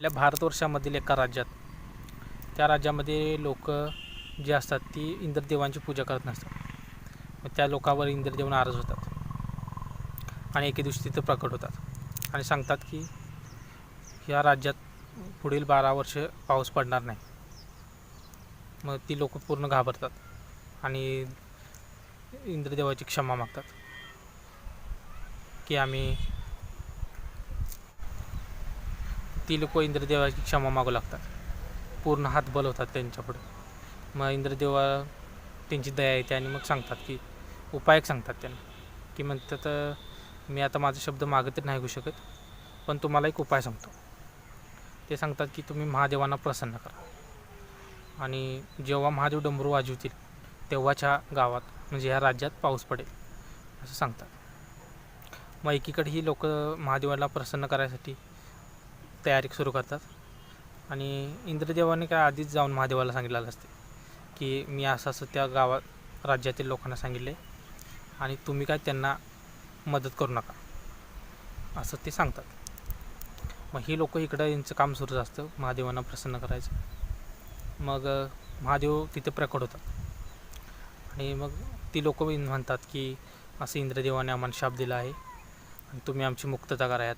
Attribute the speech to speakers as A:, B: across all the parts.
A: आपल्या भारतवर्षामधील एका राज्यात. त्या राज्यामध्ये लोक जे असतात ती इंद्रदेवांची पूजा करत नसतात. मग त्या लोकांवर इंद्रदेव नाराज होतात. आणि एके दिवशी तिथं प्रकट होतात. आणि सांगतात की या राज्यात पुढील बारा वर्ष पाऊस पडणार नाही. मग ती लोक पूर्ण घाबरतात आणि इंद्रदेवाची क्षमा मागतात. की आम्ही ती लोक इंद्रदेवाची क्षमा मागू लागतात. पूर्ण हात बलवतात त्यांच्यापुढे. मग इंद्रदेवा त्यांची दया येते आणि मग सांगतात की उपाय सांगतात त्यांना. की म्हणतात मी आता माझा शब्द मागे तर नाही घेऊ शकत पण तुम्हाला एक उपाय सांगतो. ते सांगतात की तुम्ही महादेवांना प्रसन्न करा. आणि जेव्हा महादेव डमरू वाजवतील तेव्हाच्या गावात म्हणजे ह्या राज्यात पाऊस पडेल असं सांगतात. मग एकीकडे ही लोक महादेवाला प्रसन्न करायसाठी तयारी सुरू करतात. आणि इंद्रदेवाने काय आधीच जाऊन महादेवाला सांगितलेलं असते की मी असं असं त्या गावात राज्यातील लोकांना सांगितले आणि तुम्ही काय त्यांना मदत करू नका असं ते सांगतात. मग ही लोक इकडं यांचं काम सुरूच असतं महादेवांना प्रसन्न करायचं. मग महादेव तिथे प्रकट होतात. आणि मग ती लोक म्हणतात की असं इंद्रदेवाने आम्हाला शाप दिला आहे आणि तुम्ही आमची मुक्तता करायात.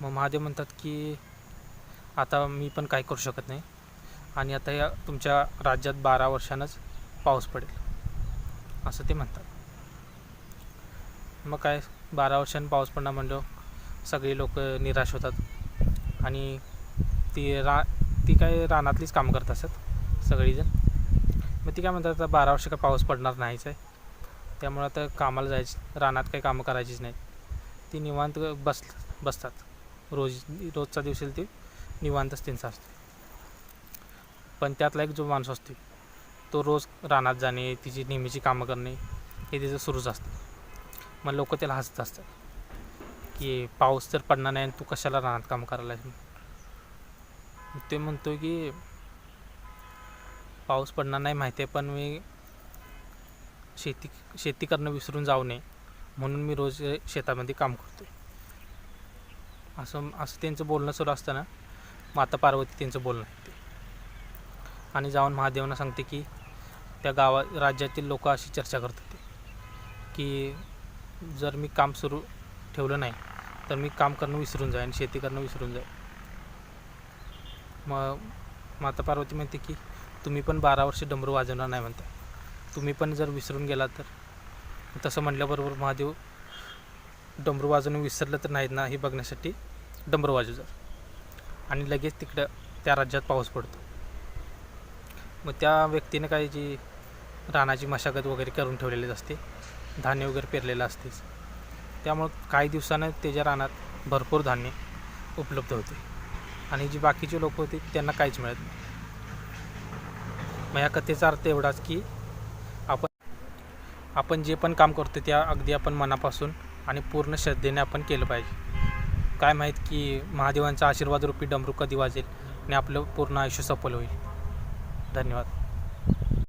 A: मग महादेव म्हणतात की आता मी पण काय करू शकत नाही. आणि आता या तुमच्या राज्यात बारा वर्षानंच पाऊस पडेल. असं ते म्हणतात. मग काय बारा वर्षांनी पाऊस पडणार म्हणलं सगळी लोक निराश होतात. आणि ती रा ती काय रानातलीच कामं करत असतात सगळीजण. मग ती काय म्हणतात आता बारा वर्ष काय पाऊस पडणार नाहीच आहे. त्यामुळं आता कामाला जायचं रानात काही कामं करायचीच नाही ती निवांत बस बसतात. रोज रोजचा दिवस येईल ते निवांतच त्यांचा असतो. पण त्यातला एक जो माणूस असतो तो रोज रानात जाणे तिची नेहमीची कामं करणे हे तिचं सुरूच असतं. मग लोक त्याला हसत असतात की पाऊस तर पडणार नाही आणि तू कशाला रानात काम करायला ते म्हणतो की पाऊस पडणार नाही माहिती आहे पण मी शेती शेती करणं विसरून जाऊ नये म्हणून मी रोज शेतामध्ये काम करतो असं असं त्यांचं बोलणं सुरू असताना माता पार्वती त्यांचं बोलणं ऐकते. आणि जाऊन महादेवांना सांगते की त्या गावा राज्यातील लोक अशी चर्चा करत होते की जर मी काम सुरू ठेवलं नाही तर मी काम करणं विसरून जाईन शेती करणं विसरून जाईन. मग माता पार्वती म्हणते की तुम्ही पण बारा वर्ष डमरू वाजवणार नाही म्हणता. तुम्ही पण जर विसरून गेला तर. तसं म्हटल्याबरोबर महादेव डमरू वाजवणं विसरलं तर नाहीत ना हे बघण्यासाठी डमरू वाजवतात आणि लगेच तिकडं त्या राज्यात पाऊस पडतो. मग त्या व्यक्तीने काय जी रानाची मशागत वगैरे करून ठेवलेलीच असते धान्य वगैरे पेरलेलं असतेच. त्यामुळं काही दिवसानं त्याच्या रानात भरपूर धान्य उपलब्ध होते. आणि जी बाकीचे लोक होते त्यांना काहीच मिळत नाही. मग या कथेचा अर्थ एवढाच की आपण आपण जे पण काम करतो त्या अगदी आपण मनापासून आणि पूर्ण श्रद्धेने आपण केलं पाहिजे. काय माहीत की महादेवांचा आशीर्वाद रूपी डमरू कधी वाजेल आणि आपलं पूर्ण आयुष्य सफल होईल. धन्यवाद.